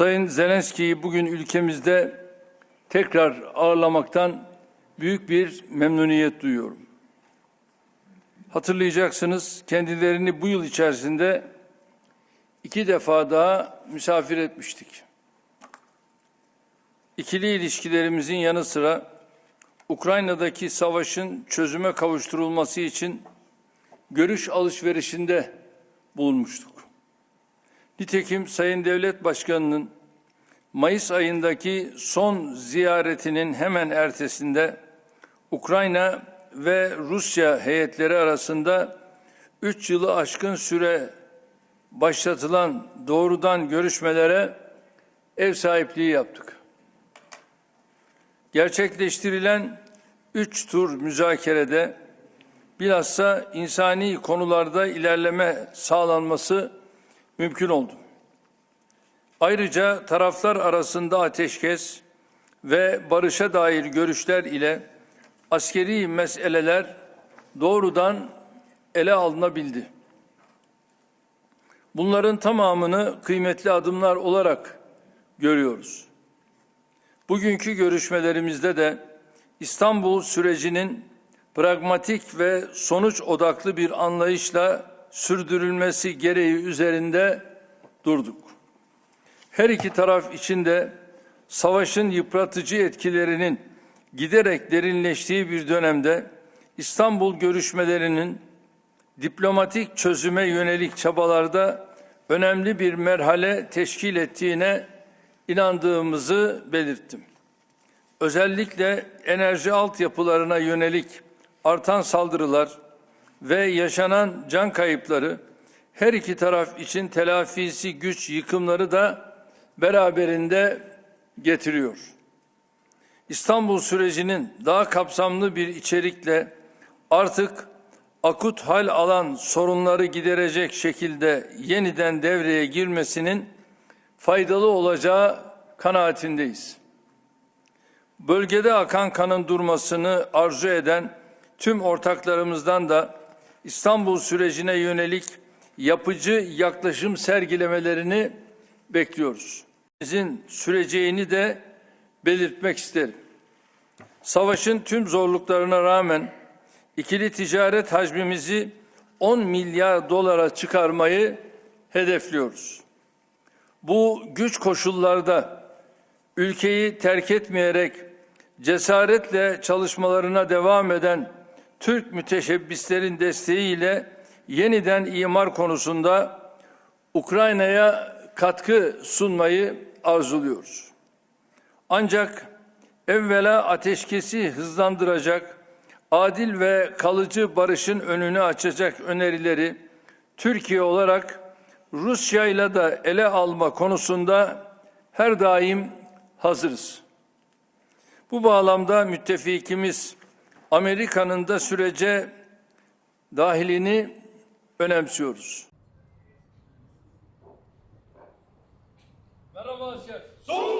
Sayın Zelenski'yi bugün ülkemizde tekrar ağırlamaktan büyük bir memnuniyet duyuyorum. Hatırlayacaksınız kendilerini bu yıl içerisinde iki defa daha misafir etmiştik. İkili ilişkilerimizin yanı sıra Ukrayna'daki savaşın çözüme kavuşturulması için görüş alışverişinde bulunmuştuk. Nitekim Sayın Devlet Başkanı'nın Mayıs ayındaki son ziyaretinin hemen ertesinde Ukrayna ve Rusya heyetleri arasında üç yılı aşkın süre başlatılan doğrudan görüşmelere ev sahipliği yaptık. Gerçekleştirilen üç tur müzakerede bilhassa insani konularda ilerleme sağlanması mümkün oldu. Ayrıca taraflar arasında ateşkes ve barışa dair görüşler ile askeri meseleler doğrudan ele alınabildi. Bunların tamamını kıymetli adımlar olarak görüyoruz. Bugünkü görüşmelerimizde de İstanbul sürecinin pragmatik ve sonuç odaklı bir anlayışla sürdürülmesi gereği üzerinde durduk. Her iki taraf içinde savaşın yıpratıcı etkilerinin giderek derinleştiği bir dönemde İstanbul görüşmelerinin diplomatik çözüme yönelik çabalarda önemli bir merhale teşkil ettiğine inandığımızı belirttim. Özellikle enerji altyapılarına yönelik artan saldırılar ve yaşanan can kayıpları her iki taraf için telafisi güç yıkımları da beraberinde getiriyor. İstanbul sürecinin daha kapsamlı bir içerikle artık akut hal alan sorunları giderecek şekilde yeniden devreye girmesinin faydalı olacağı kanaatindeyiz. Bölgede akan kanın durmasını arzu eden tüm ortaklarımızdan da İstanbul sürecine yönelik yapıcı yaklaşım sergilemelerini bekliyoruz. Sizin süreceğini de belirtmek isterim. Savaşın tüm zorluklarına rağmen ikili ticaret hacmimizi 10 milyar dolara çıkarmayı hedefliyoruz. Bu güç koşullarda ülkeyi terk etmeyerek cesaretle çalışmalarına devam eden Türk müteşebbislerin desteğiyle yeniden imar konusunda Ukrayna'ya katkı sunmayı arzuluyoruz. Ancak evvela ateşkesi hızlandıracak, adil ve kalıcı barışın önünü açacak önerileri Türkiye olarak Rusya ile de ele alma konusunda her daim hazırız. Bu bağlamda müttefikimiz Amerika'nın da sürece dahilini önemsiyoruz. Merhaba! Nasılsınız? Sol!